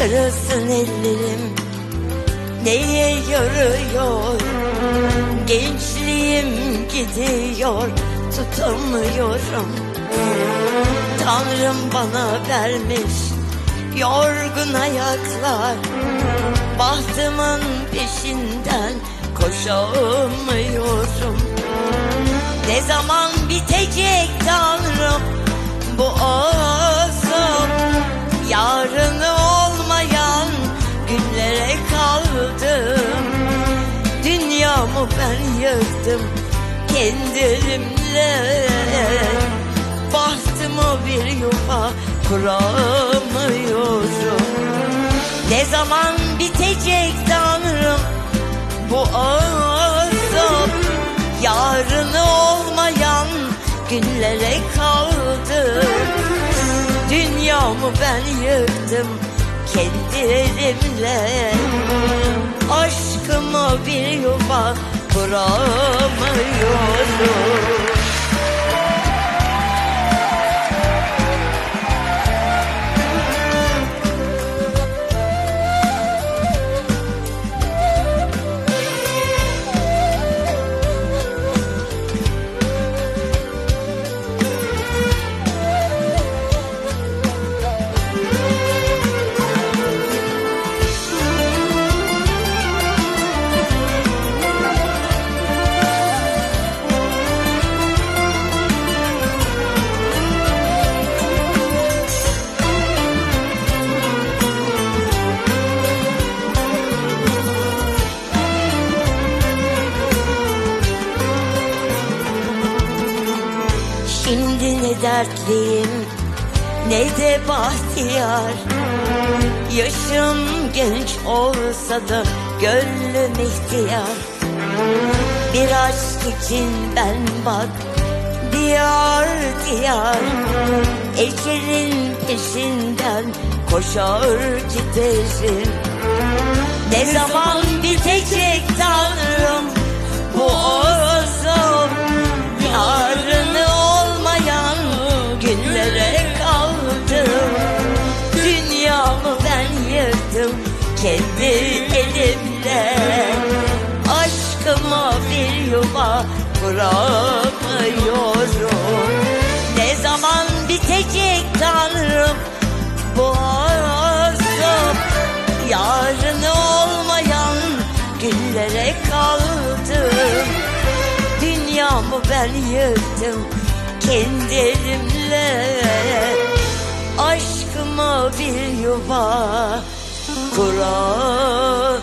Kırılsın ellerim. Neye yarıyor? Gençliğim gidiyor Tutamıyorum. Tanrım bana vermiş Yorgun ayaklar Bahtımın peşinden Koşamıyorum. Ne zaman bitecek Tanrım Bu azap? Yarını ben yıktım kendi elimle. Bahtıma bir yuva kuramıyorum. Ne zaman bitecek Tanrım bu azap? Yarını olmayan günlere kaldım Dünyamı ben yıktım kendi elimle kuramıyorum Şimdi ne dertliyim ne de bahtiyar. Yaşım genç olsa da gönlüm ihtiyar. Bir aşk için ben bak diyar diyar. Ecelin peşinden koşar giderim. Ne zaman bitecek Tanrım kendi elimle. Aşkıma bir yuva kuramıyorum. Ne zaman bitecek Tanrım bu azap Yarını olmayan günlere kaldım. Dünyamı ben yıktım kendi elimle Aşkıma bir yuva kuramıyorum